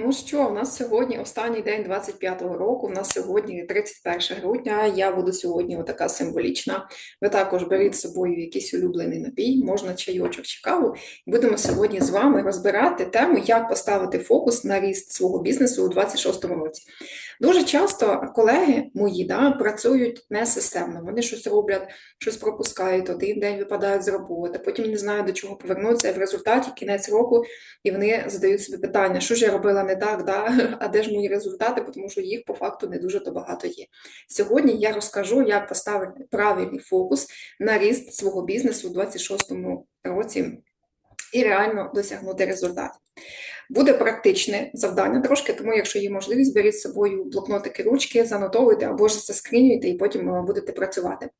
Ну що, у нас сьогодні останній день 25-го року. У нас сьогодні 31 грудня. Я буду сьогодні отака символічна. Ви також беріть з собою якийсь улюблений напій, можна чайочок чи каву. Будемо сьогодні з вами розбирати тему, як поставити фокус на ріст свого бізнесу у 26-му році. Дуже часто колеги мої да, працюють несистемно. Вони щось роблять, щось пропускають, один день випадають з роботи, потім не знають до чого повернутися. В результаті кінець року і вони задають собі питання, що ж я робила не так, да? а де ж мої результати, тому що їх по факту не дуже то багато є. Сьогодні я розкажу, як поставити правильний фокус на ріст свого бізнесу у 26-му році і реально досягнути результатів. Буде практичне завдання трошки, тому якщо є можливість, беріть з собою блокнотики, ручки, занотовуйте або ж заскрінюйте і потім е, будете працювати.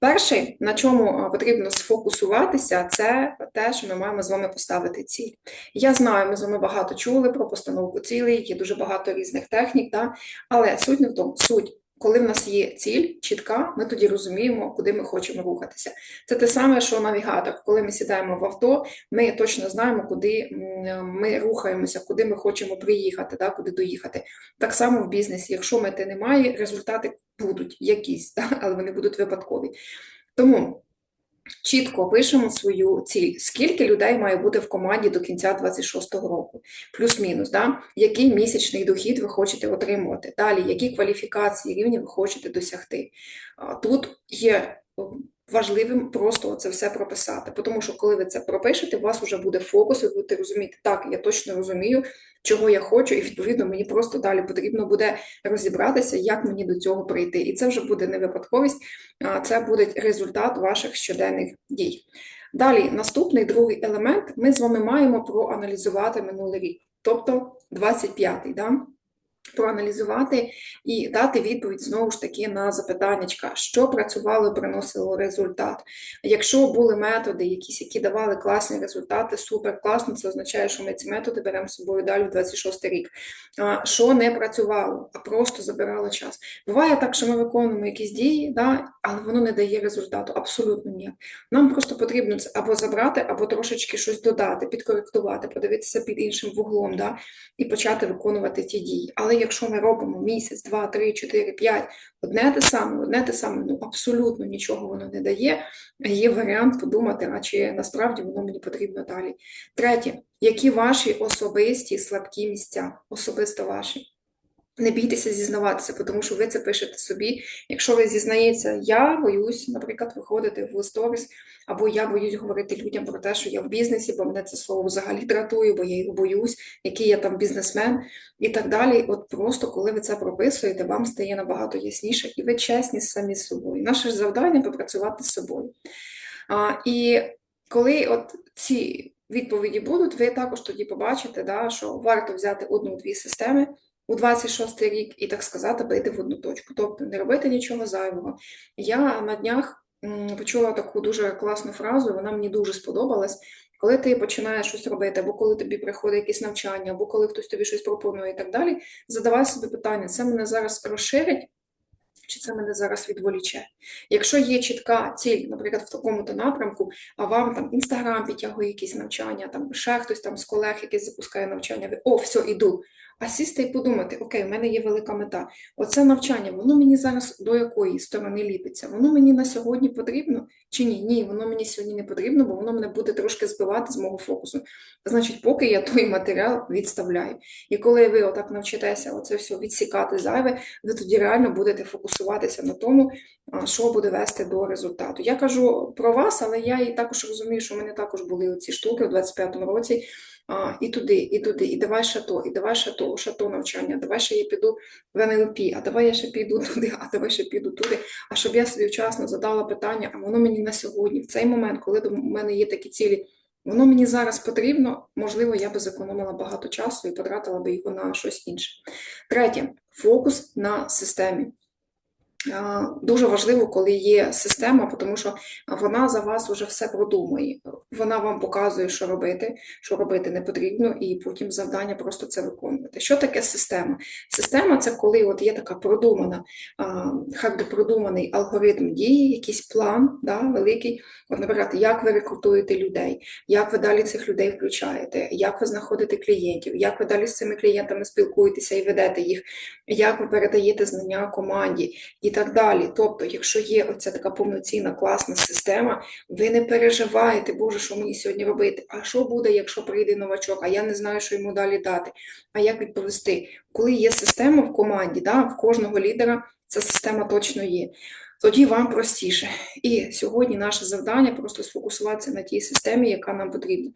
Перше, на чому е, потрібно сфокусуватися, це те, що ми маємо з вами поставити ціль. Я знаю, ми з вами багато чули про постановку цілей, є дуже багато різних технік, да? але суть не в тому, суть коли в нас є ціль чітка, ми тоді розуміємо, куди ми хочемо рухатися. Це те саме, що навігатор. Коли ми сідаємо в авто, ми точно знаємо, куди ми рухаємося, куди ми хочемо приїхати, да, куди доїхати. Так само в бізнесі. Якщо мети немає, результати будуть якісь, да, але вони будуть випадкові. Тому. Чітко пишемо свою ціль, скільки людей має бути в команді до кінця 26-го року, плюс-мінус, да? який місячний дохід ви хочете отримувати. Далі, які кваліфікації рівні ви хочете досягти. Тут є важливим просто це все прописати, тому що коли ви це пропишете, у вас вже буде фокус, ви будете розуміти, так, я точно розумію, чого я хочу, і відповідно мені просто далі потрібно буде розібратися, як мені до цього прийти. І це вже буде не випадковість, а це буде результат ваших щоденних дій. Далі, наступний другий елемент, ми з вами маємо проаналізувати минулий рік, тобто 25-й. Да? Проаналізувати і дати відповідь знову ж таки на запитання, що працювало і приносило результат. Якщо були методи, якісь, які давали класні результати, супер класно, це означає, що ми ці методи беремо з собою далі в 26 рік. Що не працювало, а просто забирало час. Буває так, що ми виконуємо якісь дії, да, але воно не дає результату. Абсолютно ні. Нам просто потрібно це або забрати, або трошечки щось додати, підкоректувати, подивитися під іншим вуглом да, і почати виконувати ті дії. Але якщо ми робимо місяць, два, три, чотири, п'ять, одне те саме, одне те саме, ну абсолютно нічого воно не дає. Є варіант подумати, а чи насправді воно мені потрібно далі. Третє, які ваші особисті слабкі місця, особисто ваші. Не бійтеся зізнаватися, тому що ви це пишете собі. Якщо ви зізнаєтеся, я боюсь, наприклад, виходити в сторіс, або я боюсь говорити людям про те, що я в бізнесі, бо мене це слово взагалі дратує, бо я його боюсь, який я там бізнесмен і так далі. От просто коли ви це прописуєте, вам стає набагато ясніше, і ви чесні самі з собою. Наше завдання попрацювати з собою. А, І коли от ці відповіді будуть, ви також тоді побачите, да, що варто взяти одну-дві системи у 26 рік і, так сказати, бити в одну точку. Тобто не робити нічого зайвого. Я на днях почула таку дуже класну фразу, вона мені дуже сподобалась. Коли ти починаєш щось робити, або коли тобі приходить якесь навчання, або коли хтось тобі щось пропонує і так далі, задавай собі питання: це мене зараз розширить, чи це мене зараз відволіче? Якщо є чітка ціль, наприклад, в такому-то напрямку, а вам там інстаграм підтягує якісь навчання, там ще хтось там з колег якийсь запускає навчання, ви о, все, іду а сісти і подумати, окей, в мене є велика мета. Оце навчання, воно мені зараз до якої сторони ліпиться? Воно мені на сьогодні потрібно чи ні? Ні, воно мені сьогодні не потрібно, бо воно мене буде трошки збивати з мого фокусу. Значить, поки я той матеріал відставляю. І коли ви отак навчитеся оце все відсікати зайве, ви тоді реально будете фокусуватися на тому, що буде вести до результату. Я кажу про вас, але я і також розумію, що в мене також були оці штуки у 25-му році а, і туди, і туди, і давай ще то, і давай ще то, ще то навчання, давай ще я піду в НЛП, а давай я ще піду туди, а давай ще піду туди. А щоб я собі вчасно задала питання, а воно мені на сьогодні, в цей момент, коли до мене є такі цілі, воно мені зараз потрібно, можливо, я би зекономила багато часу і потратила би його на щось інше. Третє фокус на системі. А, Дуже важливо, коли є система, тому що вона за вас вже все продумує. Вона вам показує, що робити, що робити не потрібно, і потім завдання просто це виконувати. Що таке система? Система це коли от є така продумана, хай би продуманий алгоритм дії, якийсь план да, великий. От, наприклад, як ви рекрутуєте людей, як ви далі цих людей включаєте, як ви знаходите клієнтів, як ви далі з цими клієнтами спілкуєтеся і ведете їх, як ви передаєте знання команді і так далі. Тобто, якщо є оця така повноцінна класна система, ви не переживаєте, Боже, що мені сьогодні робити? А що буде, якщо прийде новачок? А я не знаю, що йому далі дати. А як відповісти? Коли є система в команді, да, в кожного лідера ця система точно є. Тоді вам простіше. І сьогодні наше завдання просто сфокусуватися на тій системі, яка нам потрібна.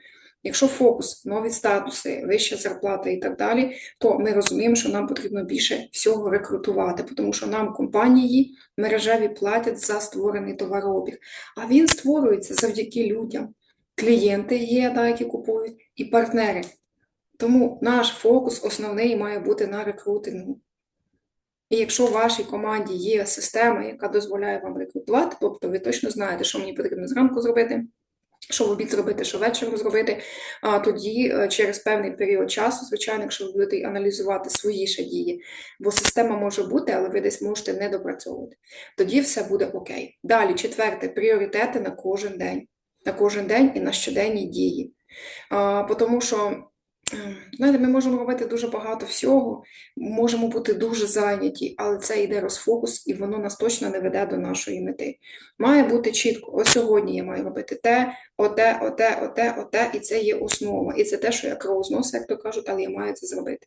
Якщо фокус, нові статуси, вища зарплата і так далі, то ми розуміємо, що нам потрібно більше всього рекрутувати, тому що нам компанії мережеві платять за створений товарообіг. А він створюється завдяки людям. Клієнти є, да, які купують, і партнери. Тому наш фокус основний має бути на рекрутингу. І якщо в вашій команді є система, яка дозволяє вам рекрутувати, тобто ви точно знаєте, що мені потрібно зранку зробити, що в обід зробити, що вечором зробити, а тоді е, через певний період часу, звичайно, якщо ви будете аналізувати свої ще дії, бо система може бути, але ви десь можете не допрацьовувати. Тоді все буде окей. Далі, четверте, пріоритети на кожен день, на кожен день і на щоденні дії. А, Тому що Знаєте, ми можемо робити дуже багато всього, можемо бути дуже зайняті, але це йде розфокус, і воно нас точно не веде до нашої мети. Має бути чітко, ось сьогодні я маю робити те, оте, оте, оте, оте, і це є основа. І це те, що я кров зносу, як то кажуть, але я маю це зробити.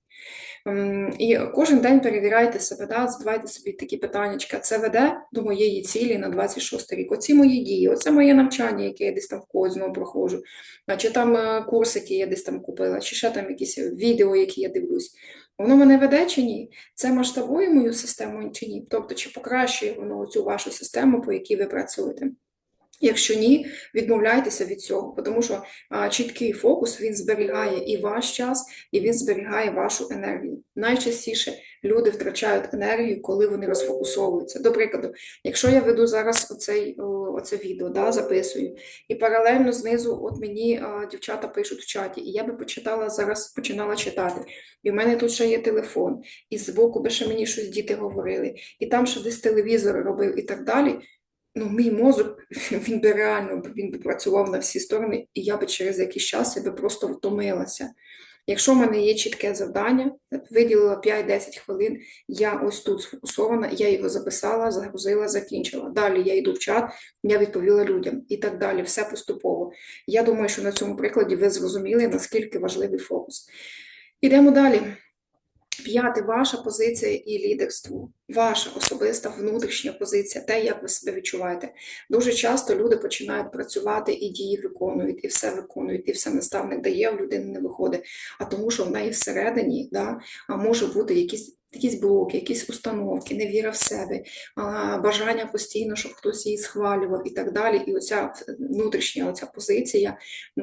І кожен день перевіряйте себе, да, задавайте собі такі питання, це веде до моєї цілі на 26 рік. Оці мої дії, оце моє навчання, яке я десь там в когось знову проходжу, чи там е, курс, який я десь там купила, чи ще там якісь відео, які я дивлюсь. Воно мене веде чи ні? Це масштабує мою систему чи ні? Тобто, чи покращує воно цю вашу систему, по якій ви працюєте? Якщо ні, відмовляйтеся від цього, тому що а, чіткий фокус він зберігає і ваш час, і він зберігає вашу енергію. Найчастіше люди втрачають енергію, коли вони розфокусовуються. До прикладу, якщо я веду зараз оцей, оце відео, да, записую, і паралельно знизу от мені а, дівчата пишуть в чаті, і я би почитала зараз, починала читати. І в мене тут ще є телефон, і збоку би ще мені щось діти говорили, і там ще десь телевізор робив і так далі ну, мій мозок, він би реально він би працював на всі сторони, і я би через якийсь час я би просто втомилася. Якщо в мене є чітке завдання, виділила 5-10 хвилин, я ось тут сфокусована, я його записала, загрузила, закінчила. Далі я йду в чат, я відповіла людям і так далі, все поступово. Я думаю, що на цьому прикладі ви зрозуміли, наскільки важливий фокус. Ідемо далі. П'яте, ваша позиція і лідерство, ваша особиста внутрішня позиція, те, як ви себе відчуваєте. Дуже часто люди починають працювати і дії виконують, і все виконують, і все наставник дає, в людини не виходить. А тому, що в неї всередині да, може бути якісь. Якісь блоки, якісь установки, невіра в себе, бажання постійно, щоб хтось її схвалював і так далі. І оця внутрішня оця позиція,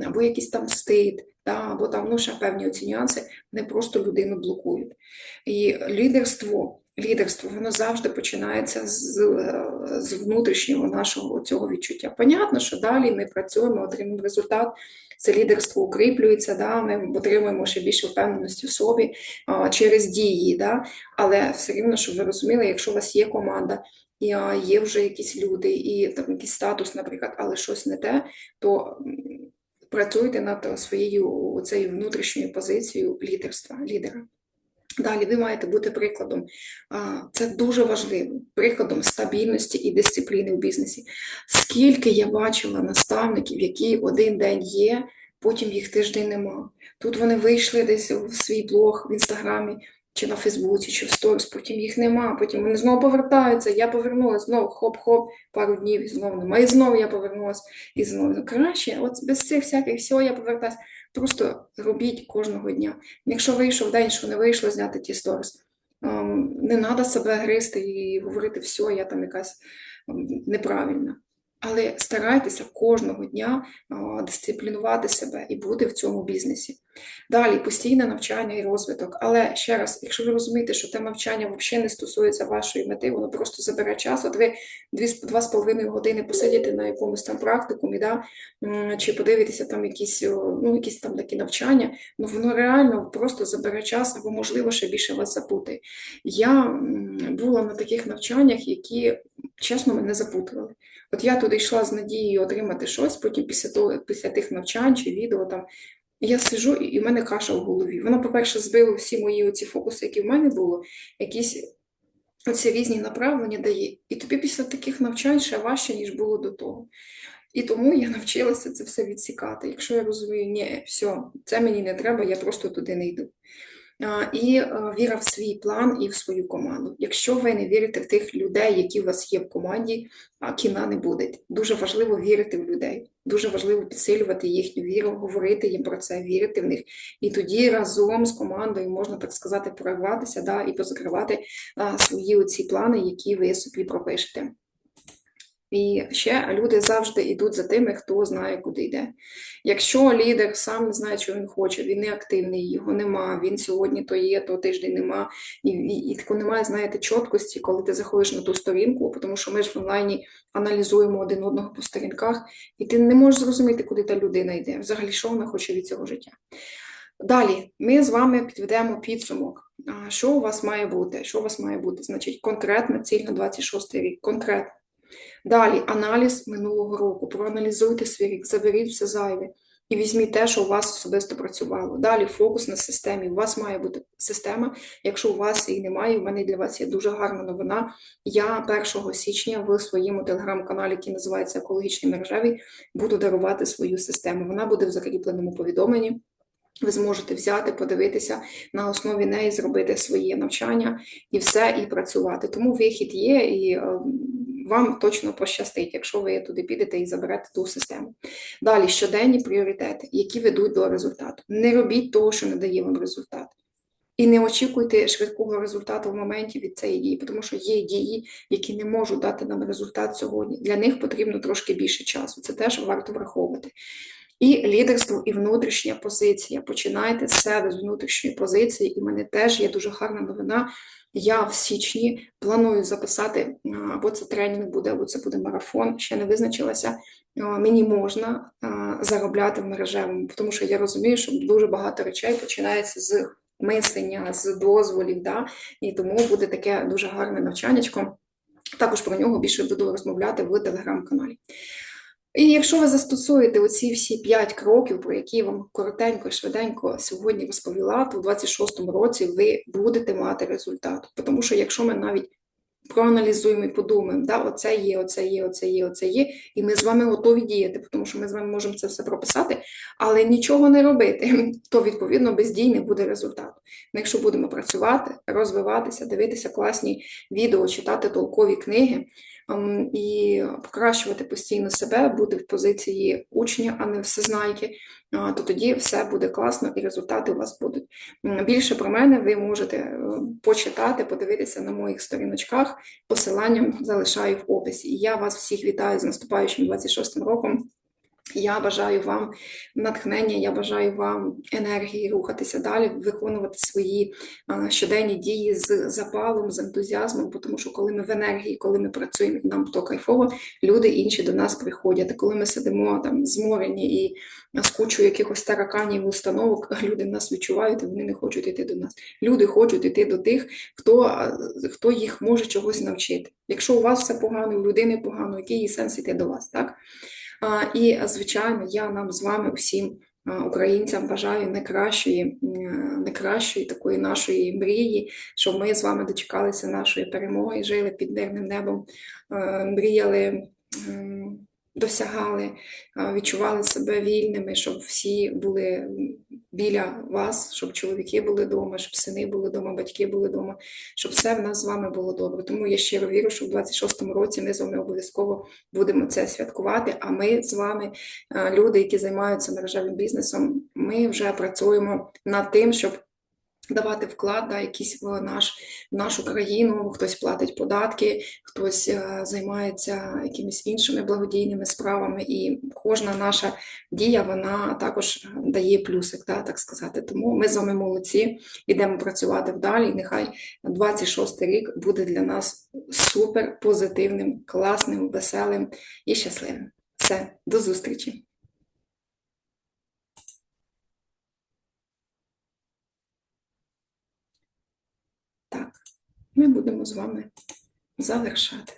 або якийсь там стид, да, або там ну, ще певні оці нюанси, вони просто людину блокують. І лідерство, лідерство воно завжди починається з з внутрішнього нашого цього відчуття. Понятно, що далі ми працюємо, отримуємо результат. Це лідерство укріплюється, да, ми отримуємо ще більше впевненості в собі а, через дії. Да, Але все рівно, щоб ви розуміли, якщо у вас є команда, і є вже якісь люди, і там якийсь статус, наприклад, але щось не те, то працюйте над своєю цією внутрішньою позицією лідерства, лідера. Далі ви маєте бути прикладом. Це дуже важливо, прикладом стабільності і дисципліни в бізнесі. Скільки я бачила наставників, які один день є, потім їх тиждень нема. Тут вони вийшли десь в свій блог в інстаграмі, чи на Фейсбуці, чи в сторіс, потім їх нема, потім вони знову повертаються, я повернулася, знову хоп-хоп, пару днів і знову немає. І знову я повернулася, і знову. Ну, краще, от без цих всяких всього я повертаюся. Просто робіть кожного дня. Якщо вийшов день, що не вийшло, зняти ті сторіс. Ем, не треба себе гризти і говорити, все, я там якась ем, неправильна. Але старайтеся кожного дня дисциплінувати себе і бути в цьому бізнесі. Далі постійне навчання і розвиток. Але ще раз, якщо ви розумієте, що те навчання взагалі не стосується вашої мети, воно просто забере час, от ви дві з- два з половиною години посидіти на якомусь там практикумі, да, чи подивитися там якісь, ну, якісь там такі навчання, ну воно реально просто забере час або, можливо, ще більше вас запутає. Я була на таких навчаннях, які, чесно, мене запутували. От я туди йшла з надією отримати щось, потім після того, після тих навчань чи відео там. Я сижу, і в мене каша в голові. Воно, по-перше, збило всі мої оці фокуси, які в мене було, якісь оці різні направлення дає. І тобі після таких навчань ще важче, ніж було до того. І тому я навчилася це все відсікати. Якщо я розумію, ні, все, це мені не треба, я просто туди не йду. І е, віра в свій план і в свою команду. Якщо ви не вірите в тих людей, які у вас є в команді, кіна не буде. Дуже важливо вірити в людей. Дуже важливо підсилювати їхню віру, говорити їм про це, вірити в них. І тоді разом з командою можна так сказати прорватися да, і позакривати свої оці плани, які ви собі пропишете. І ще люди завжди йдуть за тими, хто знає, куди йде. Якщо лідер сам не знає, що він хоче, він не активний, його нема, він сьогодні то є, то тиждень нема, і, і, і тако немає, знаєте, чіткості, коли ти заходиш на ту сторінку, тому що ми ж в онлайні аналізуємо один одного по сторінках, і ти не можеш зрозуміти, куди та людина йде, взагалі, що вона хоче від цього життя. Далі ми з вами підведемо підсумок. Що у вас має бути? Що у вас має бути? Значить, конкретна ціль на 26 рік. Конкретно. Далі аналіз минулого року. Проаналізуйте свій рік, заберіть все зайве і візьміть те, що у вас особисто працювало. Далі фокус на системі. У вас має бути система. Якщо у вас її немає, у мене для вас є дуже гарна новина. Я 1 січня в своєму телеграм-каналі, який називається Екологічний мережевий, буду дарувати свою систему. Вона буде в закріпленому повідомленні. Ви зможете взяти, подивитися на основі неї, зробити своє навчання і все, і працювати. Тому вихід є, і е, вам точно пощастить, якщо ви туди підете і заберете ту систему. Далі щоденні пріоритети, які ведуть до результату. Не робіть того, що не дає вам результат. І не очікуйте швидкого результату в моменті від цієї дії, тому що є дії, які не можуть дати нам результат сьогодні. Для них потрібно трошки більше часу. Це теж варто враховувати. І лідерство, і внутрішня позиція. Починайте з себе з внутрішньої позиції, і в мене теж є дуже гарна новина. Я в січні планую записати, або це тренінг буде, або це буде марафон, ще не визначилася. Мені можна заробляти в мережевому, тому що я розумію, що дуже багато речей починається з мислення, з дозволів, да? і тому буде таке дуже гарне навчаннячко. Також про нього більше буду розмовляти в телеграм-каналі. І якщо ви застосуєте оці всі 5 кроків, про які я вам коротенько і швиденько сьогодні розповіла, то в 26-му році ви будете мати результат. Тому що якщо ми навіть проаналізуємо і подумаємо, да, оце є, оце є, оце є, оце є, і ми з вами готові діяти, тому що ми з вами можемо це все прописати, але нічого не робити, то відповідно без дій не буде результату. Ну, якщо будемо працювати, розвиватися, дивитися класні відео, читати толкові книги і покращувати постійно себе, бути в позиції учня, а не всезнайки, то тоді все буде класно і результати у вас будуть. Більше про мене ви можете е, почитати, подивитися на моїх сторіночках. Посиланням залишаю в описі. Я вас всіх вітаю з наступаючим 26 роком. Я бажаю вам натхнення, я бажаю вам енергії рухатися далі, виконувати свої щоденні дії з запалом, з ентузіазмом, тому що коли ми в енергії, коли ми працюємо, нам то кайфово, люди інші до нас приходять. А коли ми сидимо там зморені і з кучою якихось тараканів установок, люди нас відчувають, і вони не хочуть йти до нас. Люди хочуть йти до тих, хто, хто їх може чогось навчити. Якщо у вас все погано, у людини погано, який їй сенс йти до вас, так? І, звичайно, я нам з вами усім українцям бажаю найкращої, найкращої такої нашої мрії, щоб ми з вами дочекалися нашої перемоги, жили під мирним небом, мріяли, досягали, відчували себе вільними, щоб всі були біля вас, щоб чоловіки були вдома, щоб сини були вдома, батьки були вдома, щоб все в нас з вами було добре. Тому я щиро вірю, що в 26-му році ми з вами обов'язково будемо це святкувати. А ми з вами, е, люди, які займаються мережевим бізнесом, ми вже працюємо над тим, щоб давати вклад да, якийсь в, наш, в нашу країну, хтось платить податки, хтось е, займається якимись іншими благодійними справами, і кожна наша дія вона також дає плюсик, да, так сказати. Тому ми з вами молодці, йдемо працювати вдалі. Нехай 26 рік буде для нас супер позитивним, класним, веселим і щасливим. Все, до зустрічі! Так, ми будемо з вами завершати.